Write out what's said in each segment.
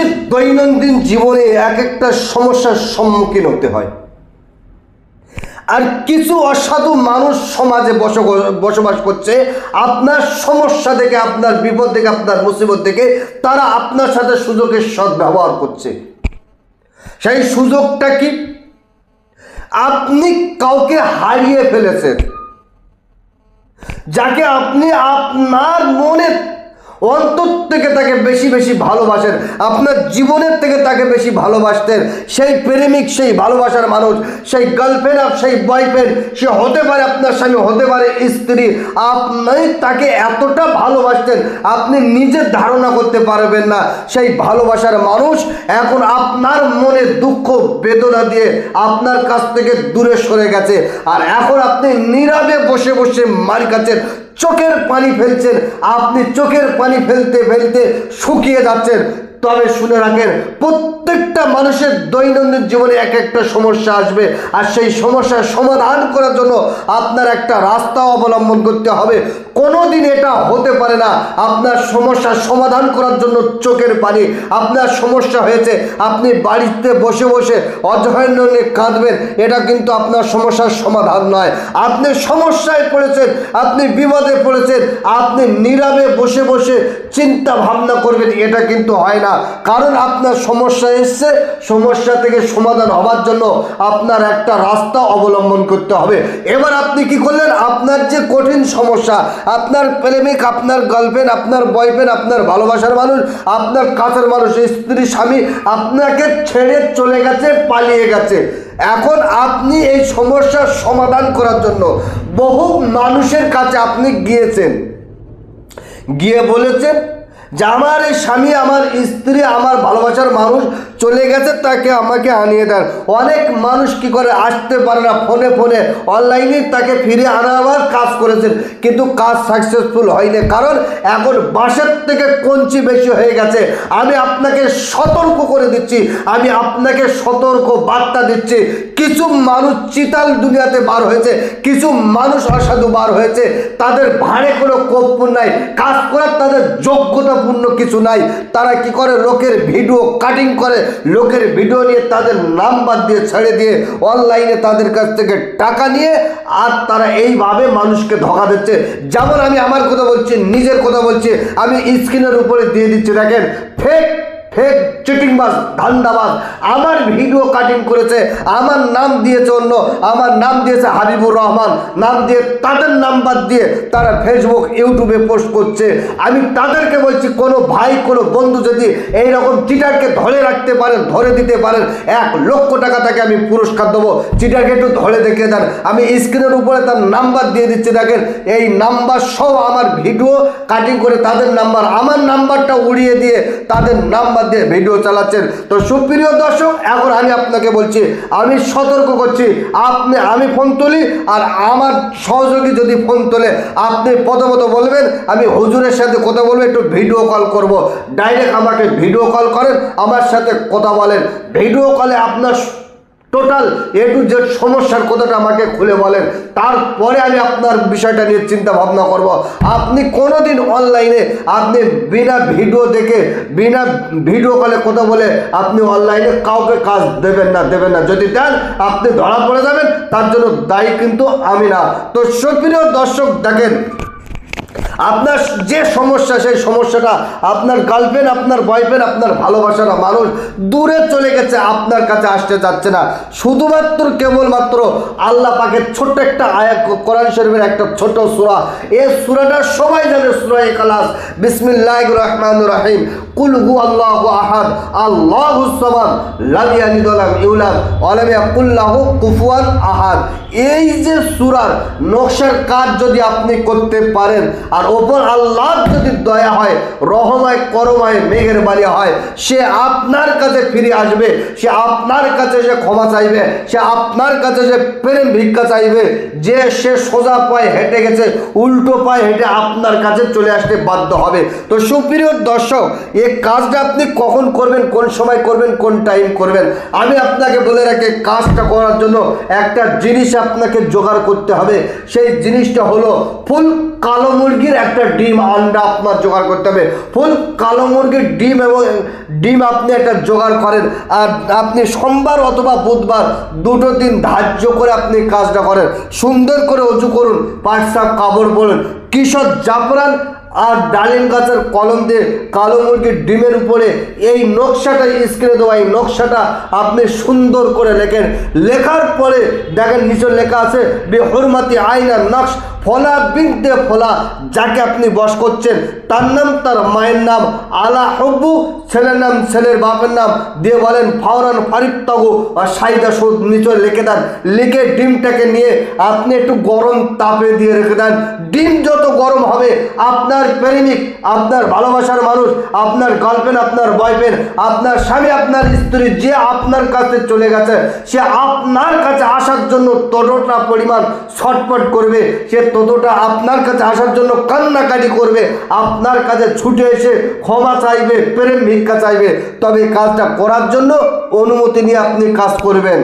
মানুষের দৈনন্দিন জীবনে এক একটা সমস্যার সম্মুখীন হতে হয়। আর কিছু অসাধু মানুষ সমাজে বসবাস করছে, আপনার সমস্যা থেকে আপনার বিপদ থেকে আপনার মুসিবত থেকে তারা আপনার সাথে সুযোগের সদ্ব্যবহার করছে। সেই সুযোগটা কি? আপনি কাউকে হারিয়ে ফেলেছেন। যাকে আপনি আপনার মনে অন্তর থেকে তাকে বেশি বেশি ভালোবাসেন। আপনার জীবনের থেকে তাকে বেশি ভালোবাসতেন। সেই প্রেমিক, সেই ভালোবাসার মানুষ, সেই গার্লফ্রেন্ড আর সেই বয়ফ্রেন্ড সে হতে পারে আপনার স্বামী, হতে পারে স্ত্রী। আপনি তাকে এতটা ভালোবাসতেন, আপনি নিজে ধারণা করতে পারবেন না। সেই ভালোবাসার মানুষ এখন আপনার মনে দুঃখ, বেদনা দিয়ে আপনার কাছ থেকে দূরে সরে গেছে। আর এখন আপনি নীরবে বসে বসে মার কাছেন চোখের পানি ফেলছেন। আপনি চোখের পানি ফেলতে ফেলতে শুকিয়ে যাচ্ছেন। তবে শুনে রাখেন, প্রত্যেকটা মানুষের দৈনন্দিন জীবনে এক একটা সমস্যা আসবে। আর সেই সমস্যার সমাধান করার জন্য আপনার একটা রাস্তা অবলম্বন করতে হবে। কোনো দিন এটা হতে পারে না। আপনার সমস্যার সমাধান করার জন্য চোখের পানি। আপনার সমস্যা হয়েছে, আপনি বাড়িতে বসে বসে অধ্যয়ন নিয়ে কাঁদবেন। এটা কিন্তু আপনার সমস্যার সমাধান নয়। আপনি সমস্যায় পড়েছেন, আপনি বিপদে পড়েছেন, আপনি নীরবে বসে বসে চিন্তা ভাবনা করবেন, এটা কিন্তু হয় না। কারণ আপনার সমস্যা এসছে, সমস্যা থেকে সমাধান হওয়ার জন্য আপনার একটা রাস্তা অবলম্বন করতে হবে। এবার আপনি কি করলেন? আপনার যে কঠিন সমস্যা, আপনার প্রেমিক, আপনার গার্লফ্রেন্ড আপনার বয়ফ্রেন্ড আপনার ভালোবাসার মানুষ, আপনার কাছের মানুষ, স্ত্রী, স্বামী, আপনাকে ছেড়ে চলে গেছে, পালিয়ে গেছে। এখন আপনি এই সমস্যার সমাধান করার জন্য বহু মানুষের কাছে আপনি গিয়েছেন। গিয়ে বলেছেন যে আমার এই স্বামী আমার স্ত্রী আমার ভালোবাসার মানুষ চলে গেছে, তাকে আমাকে আনিয়ে দেন। অনেক মানুষ কি করে আসতে পারে না, ফোনে ফোনে। অনলাইনে তাকে ফিরে আনাবার কাজ করেছেন, কিন্তু কাজ সাকসেসফুল হয়নি। কারণ এখন বাসের থেকে কঞ্চি বেশি হয়ে গেছে। আমি আপনাকে সতর্ক করে দিচ্ছি, আমি আপনাকে সতর্ক বার্তা দিচ্ছি। কিছু মানুষ চিতাল দুনিয়াতে বার হয়েছে, কিছু মানুষ অসাধু বার হয়েছে। তাদের ভাড়ে কোনো কপ্য নাই, কাজ করার তাদের যোগ্যতাপূর্ণ কিছু নাই। তারা কি করে লোকের ভিডিও কাটিং করে লোকের ভিডিও নিয়ে তাদের নাম্বার দিয়ে ছেড়ে দিয়ে অনলাইনে তাদের কাছ থেকে টাকা নিয়ে আর তারা এইভাবে মানুষকে ধোকা দিচ্ছে। যেমন আমি আমার কথা বলছি, নিজের কথা বলছি, আমি স্ক্রিনের উপরে দিয়ে দিচ্ছি, দেখেন ফেক ফেক চিটিংবাজ, ধান্দাবাজ। আমার ভিডিও কাটিং করেছে, আমার নাম দিয়েছে অন্য, আমার নাম দিয়েছে হাবিবুর রহমান। নাম দিয়ে তাদের নাম্বার দিয়ে তারা ফেসবুক ইউটিউবে পোস্ট করছে। আমি তাদেরকে বলছি, কোনো ভাই, কোনো বন্ধু যদি এই রকম চিটারকে ধরে রাখতে পারেন, ধরে দিতে পারেন, এক লক্ষ টাকা তাকে আমি পুরস্কার দেবো। চিটারকে একটু ধরে দেখে দেন। আমি স্ক্রিনের উপরে তার নাম্বার দিয়ে দিচ্ছি, দেখেন, এই নাম্বার সহ আমার ভিডিও কাটিং করে তাদের নাম্বার, আমার নাম্বারটা উড়িয়ে দিয়ে তাদের নাম্বার দিয়ে ভিডিও চালাচ্ছেন। তো সুপ্রিয় দর্শক, এখন আমি আপনাকে বলছি, আমি সতর্ক করছি, আপনি, আমি ফোন তুলি আর আমার সহযোগী যদি ফোন তোলে, আপনি প্রথমত বলবেন, আমি হুজুরের সাথে কথা বলব, একটু ভিডিও কল করব। ডাইরেক্ট আমাকে ভিডিও কল করেন, আমার সাথে কথা বলেন। ভিডিও কলে আপনার টোটাল এ টু জেড সমস্যার কথাটা আমাকে খুলে বলেন। তারপরে আমি আপনার বিষয়টা নিয়ে চিন্তা ভাবনা করব। আপনি কোনোদিন অনলাইনে আপনি বিনা ভিডিও দেখে, বিনা ভিডিও কলে কথা বলে আপনি অনলাইনে কাউকে কাজ দেবেন না দেবেন না। যদি দেন, আপনি ধরা পড়ে যাবেন। তার জন্য দায়ী কিন্তু আমি না। তো সুপ্রিয় দর্শক, দেখেন আপনার যে সমস্যা, সেই সমস্যাটা আপনার গার্লফ্রেন্ড আপনার বয়ফ্রেন্ড আপনার ভালোবাসার মানুষ দূরে চলে গেছে, আপনার কাছে আসতে চাচ্ছে না। শুধুমাত্র, কেবলমাত্র আল্লাহ পাকের ছোট্ট একটা আয়া কোরআন শরীফের একটা ছোট সুরা। এই সুরাটা সবাই জানে, সূরা ইখলাস বিসমিল্লাহির রহমান রহিম। কুল হু আল্লাহু আহাদ আল্লাহুস সামাদ, লাম ইয়ালিদ ওয়া লাম ইউলাদ ওয়া লাম ইয়াকুল লাহু কুফুয়ান আহাদ। এই যে সূরার নকশার কাজ যদি আপনি করতে পারেন, আর ওপর আল্লাহ যদি দয়া হয়, রহমায়, করমায় মেঘের বাড়ি হয়, সে আপনার কাছে ফিরে আসবে, সে আপনার কাছে সে ক্ষমা চাইবে, সে আপনার কাছে সে প্রেম ভিক্ষা চাইবে, যে সে সোজা পায়ে হেঁটে গেছে, উল্টো পায়ে হেঁটে আপনার কাছে চলে আসতে বাধ্য হবে। তো সুপ্রিয় দর্শক এই কাজটা আপনি কখন করবেন, কোন সময় করবেন, কোন টাইম করবেন? আমি আপনাকে বলে রাখি কাজটা করার জন্য একটা জিনিস আপনাকে জোগাড় করতে হবে। সেই জিনিসটা হলো ফুল কালো মুরগির একটা ডিম, আন্ডা আপনার জোগাড় করতে হবে। ফুল কালো মুরগির ডিম এবং ডিম আপনি একটা জোগাড় করেন। আর আপনি সোমবার অথবা বুধবার দুটো দিন ধার্য করে আপনি কাজটা করেন। সুন্দর করে উঁচু করুন পাঁচটা কাপড় পরুন কিশোর জাফরান আর ডালিম গাছের কলম দিয়ে কালো মুরগির ডিমের উপরে এই নকশাটা স্ক্রিনে দেওয়া, এই নকশাটা আপনি সুন্দর করে লেখেন। লেখার পরে দেখেন নিচে লেখা আছে বেহরমাতি আইনা নকশ। ফলা বিনতে ফলা, যাকে আপনি বস করছেন, তার নাম তার মায়ের নাম, আলা হব্বু, ছেলের নাম ছেলের বাপের নাম, দিয়ে বলেন, ফাওরান ফারিক তগু, আর সাইদা সুদ নিচে লিখে দেন, লিখে ডিমটাকে নিয়ে আপনি একটু গরম তাপে দিয়ে রেখে দেন। ডিম যত গরম হবে, আপনার প্রেমিক, আপনার ভালোবাসার মানুষ, আপনার গার্লফ্রেন্ড, আপনার বয়ফ্রেন্ড, আপনার স্বামী, আপনার স্ত্রী, যে আপনার কাছে চলে গেছে, সে আপনার কাছে আসার জন্য ততটা পরিমাণ ছটপট করবে, সে ততটা আপনার কাছে আসার জন্য কান্নাকাটি করবে। আপনার কাছে ছুটে এসে ক্ষমা চাইবে, প্রেম ভিক্ষা চাইবে। তবে কাজটা করার জন্য অনুমতি নিয়ে আপনি কাজ করবেন।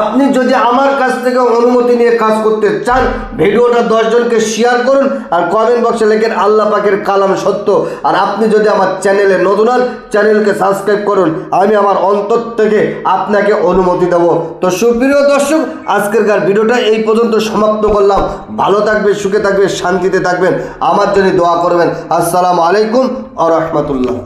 আপনি যদি আমার কাছ থেকে অনুমতি নিয়ে কাজ করতে চান, ভিডিওটা দশজনকে শেয়ার করুন আর কমেন্ট বক্সে লেখেন আল্লাহ পাকের কালাম সত্য। আর আপনি যদি আমার চ্যানেলে নতুন হন চ্যানেলকে সাবস্ক্রাইব করুন। আমি আমার অন্তর থেকে আপনাকে অনুমতি দেব। তো সুপ্রিয় দর্শক, আজকেরকার ভিডিওটা এই পর্যন্ত সমাপ্ত করলাম। ভালো থাকবে সুখে থাকবে শান্তিতে থাকবেন। আমার জন্য দোয়া করবেন। আসসালামু আলাইকুম আ রহমতুল্লাহ।